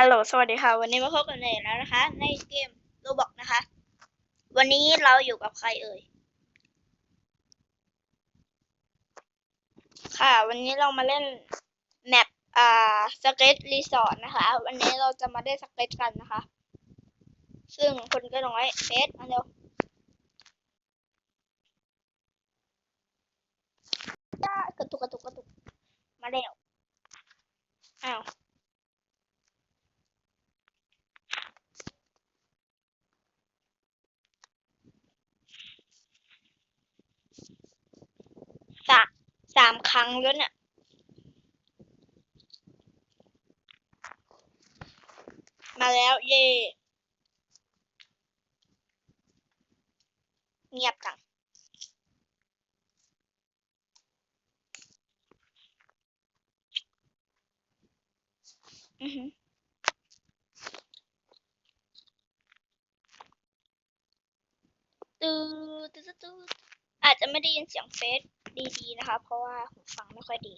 ฮัลโหล สวัสดีค่ะ วันนี้มาพบกันเองแล้วนะคะ ในเกมโรบอกนะคะ วันนี้เราอยู่กับใครเอ่ย ค่ะ วันนี้เรามาเล่นแมปอ่าสเก็ตรีสอร์ทนะคะ วันนี้เราจะมาได้สเก็ตกันนะคะ ซึ่งคนก็น้อยเฟสมาเร็วจ้ากระตุกกระตุกกระตุก มาเร็วอ้าว สามสามครั้ง แล้วเนี่ยมาแล้ว เย่เงียบจังอือหือตื้ตื้ตื้อาจจะไม่ได้ยินเสียงเฟซดีๆนะคะ เพราะ ฟังไม่ค่อยดี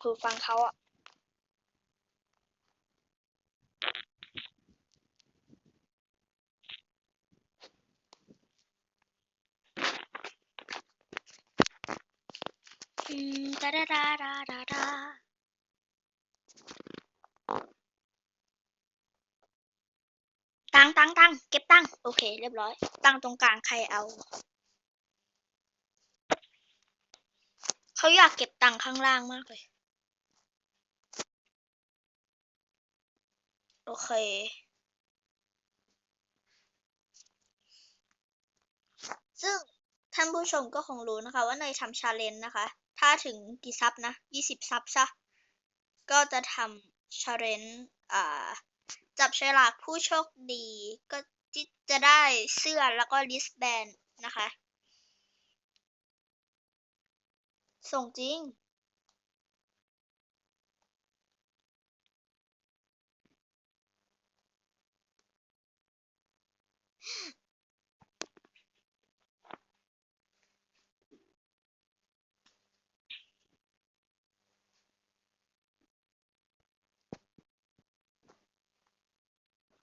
หูฟังเขาอะอืมดาดาดาดาดาดาตังตังตังเก็บตังโอเค เรียบร้อย ตังตรงกลางใครเอา เขาอยากเก็บตังค์ข้างล่างมากเลย โอเค ซึ่งท่านผู้ชมก็คงรู้นะคะ ว่าในทำชาเลนจ์นะคะ ถ้าถึงกี่ซับนะยี่สิบซับใช่ก็จะทำชาเลนจ์อ่าจับฉลากผู้โชคดีก็จะได้เสื้อแล้วก็ลิสแบนนะคะ ส่งจริง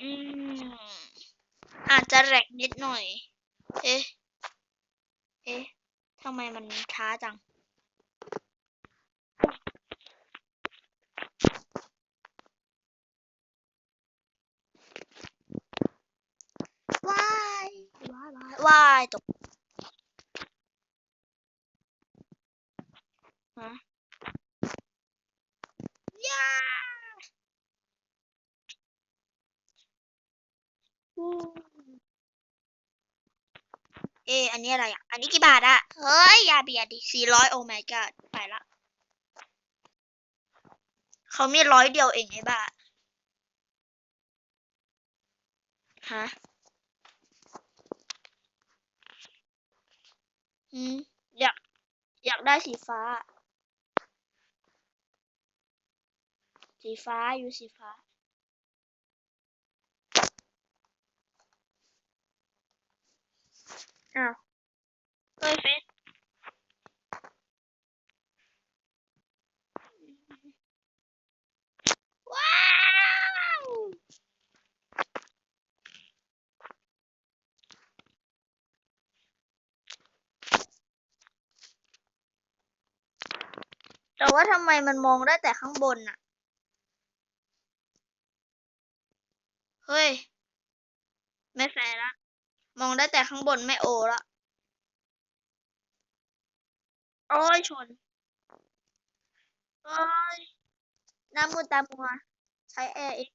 อืม อาจจะแรกนิดหน่อย เอ๊ะ เอ๊ะทำไมมันช้าจัง ว้ายว้ายว้ายว้าย ตกฮะยาอู้เอะอันนี้อะไรอะ อันนี้กี่บาทอะ เฮ้ย ยาเบียดดิสี่ร้อยโอ้ my god ไปละ เขามีร้อยเดียวเองไอ้บ้า ฮะ อืมอยาก อยากได้สีฟ้า สีฟ้าอยู่สีฟ้า อ้าวเฮ้ยเฟซว้าว แต่ว่าทำไมมันมองได้แต่ข้างบนน่ะ เฮ้ย ไม่แฟร์ละ มองได้แต่ข้างบนไม่โอละ โอ้ยชน โอ้ยน้ามืดตามัว ใช้แอร์อีก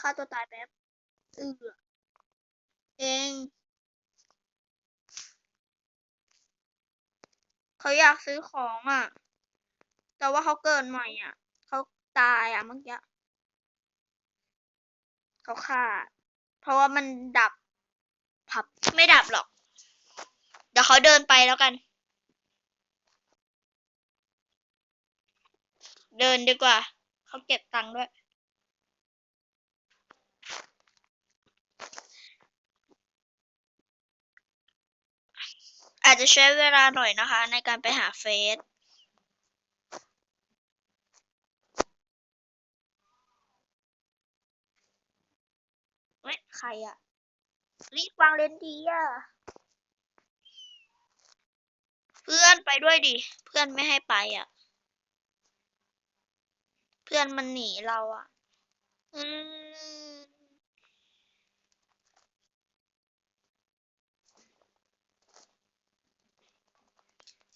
ฆ่าตัวตายแป๊บ เออเอง เขาอยากซื้อของอะ แต่ว่าเขาเกินใหม่อะ เขาตายอะเมื่อกี้เขาฆ่า เพราะว่ามันดับ ผับ ไม่ดับหรอก เดี๋ยวเขาเดินไปแล้วกัน เดินดีกว่า เขาเก็บตังค์ด้วย อาจจะใช้เวลาหน่อยนะคะ ในการไปหาเฟสเว้ยใครอะรีบวางเลนดีอะเพื่อนไปด้วยดิ เพื่อนไม่ให้ไปอะเพื่อนมันหนีเราอะอืม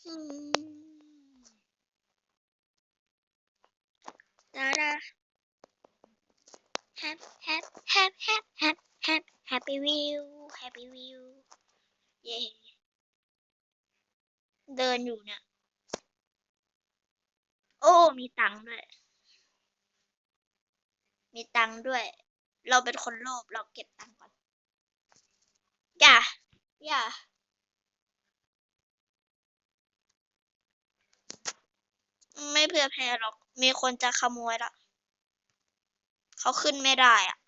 ดาดาแฮปแฮปแฮปแฮปแฮปแฮปแฮปปี้วิวแฮปปี้วิวเย่เดินอยู่เนี่ยโอ้ มีตังค์ด้วย มีตังค์ด้วย เราเป็นคนโลภเราเก็บตังค์ก่อน อย่า อย่า ไม่เพื่อแพ้หรอก มีคนจะขโมยละ เขาขึ้นไม่ได้อะ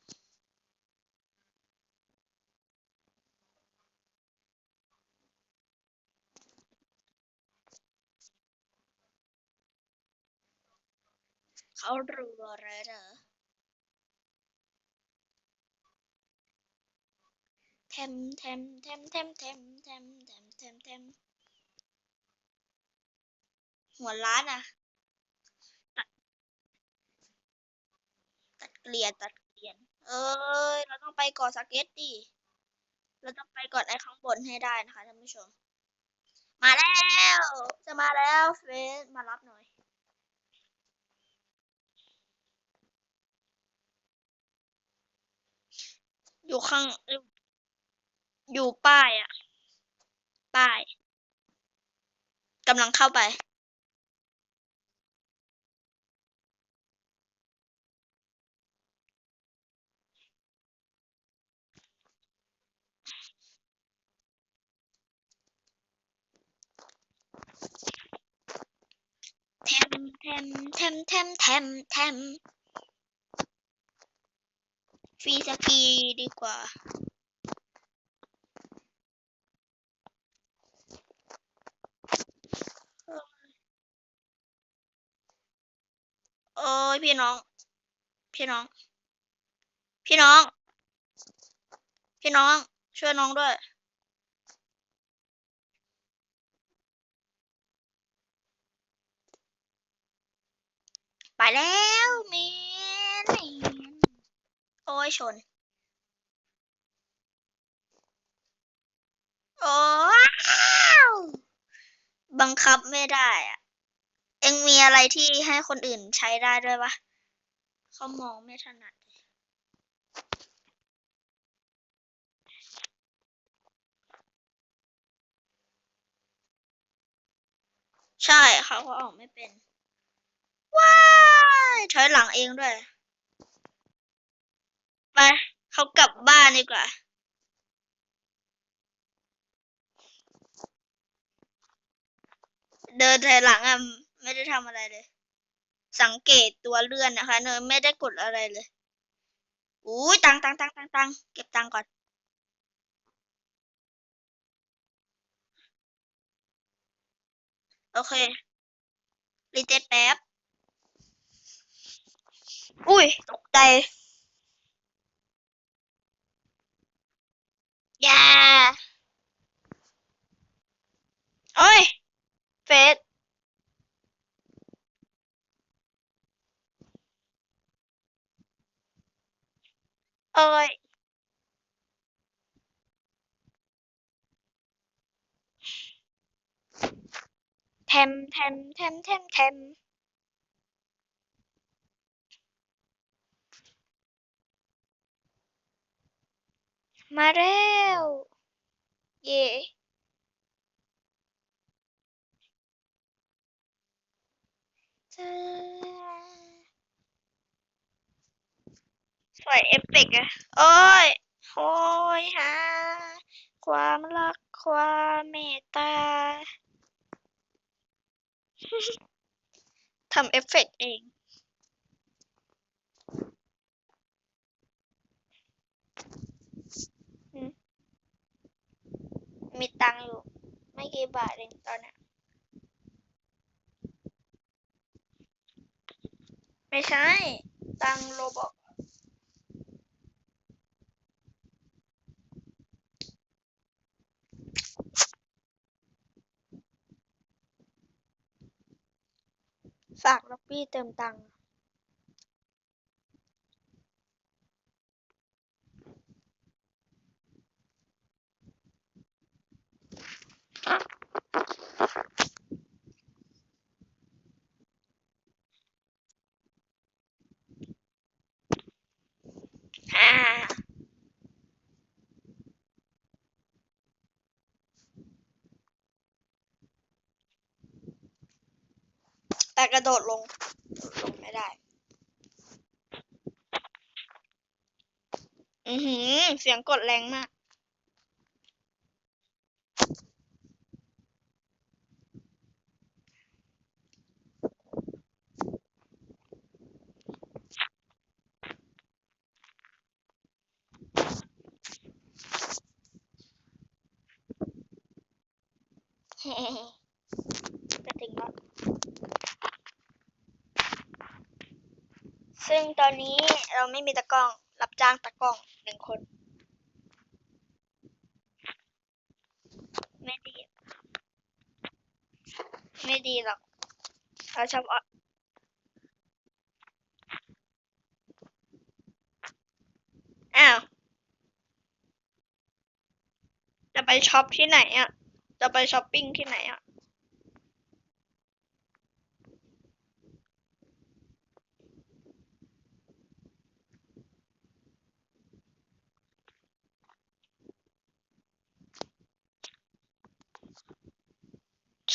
เขารัวเลยเหรอเทมเทมเทมเทมเทมเทมเทมเทมเทมหัวล้านอะตัดตัด เกลียนตัดเกลียน เอ้ย เราต้องไปเกาะสเก็ตดิเราต้องไปเกาะไอ้ข้างบนให้ได้นะคะท่านผู้ชม มาแล้ว จะมาแล้วเฟสมารับหน่อยอยู่ข้างอยู่ป้ายอะป้ายกำลังเข้าไป แทมแทม แทมแทมแทมแทมฟรีสกีดีกว่า โอ้ยพี่น้อง พี่น้อง พี่น้อง พี่น้อง ช่วยน้องด้วย ไปแล้วเมนโอ้ยชน โอ้บังคับไม่ได้อะเอ็งมีอะไรที่ให้คนอื่นใช้ได้ด้วยปะเขามองไม่ถนัดใช่เขาก็ออกไม่เป็น ว้ายถอยหลังเองด้วย ไปเขากลับบ้านดีกว่าเดินถอยหลังอะไม่ได้ทำอะไรเลย สังเกตตัวเลื่อนนะคะ เนยไม่ได้กดอะไรเลยอุ้ยตังตังตังตังตังเก็บตังก่อนโอเครีเจตแป๊บ อุ้ย ตกใจอย่าโอ้ย เฟสเอ้ยแทมแทมแทมแทมแทม มาแล้ว เย่จ้าใส่เอฟเฟกต์อะโอ้ยโหยหาความรักความเมตตาทำเอฟเฟกต์เอง มีตังอยู่ ไม่กี่บาทเองตอนนี้ไม่ใช่ ตังโรบอกฝากล็อบบี้เติมตังค์ แต่กระโดดลง ลงไม่ได้ อือหือ เสียงกดแรงมาก เฮ้จะถึงแล้ว ซึ่งตอนนี้เราไม่มีตะกล้อง รับจ้างตะกล้องหนึ่งคนไม่ดี ไม่ดีหรอกเราชอบอาอ้าว จะไปช็อปที่ไหนอะ จะไปช้อปปิ้งที่ไหนอะ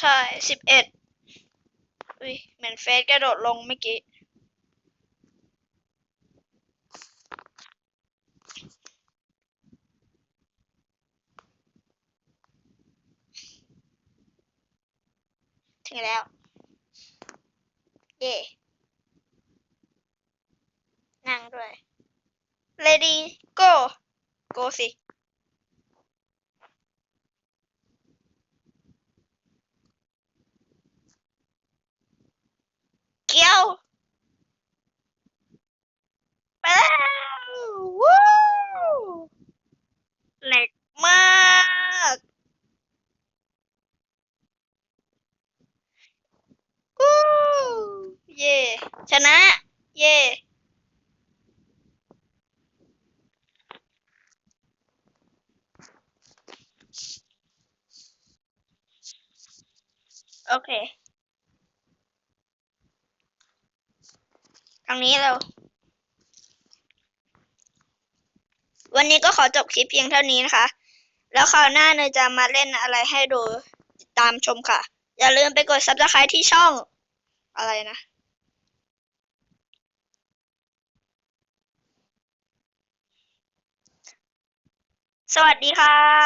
ใช่สิบเอ็ดอุ้ยเหมือนเฟซกระโดดลงเมื่อกี้ ถึงแล้ว เย่นั่งด้วย ready go go สิ เกี้ยวไปแล้ววู้แหลกมากวู้เย่ชนะ เย่โอเค ทางนี้เรา วันนี้ก็ขอจบคลิปเพียงเท่านี้นะคะ แล้วคราวหน้าเนยจะมาเล่นอะไรให้ดูติดตามชมค่ะ อย่าลืมไปกด subscribe ที่ช่อง อะไรนะสวัสดีครับ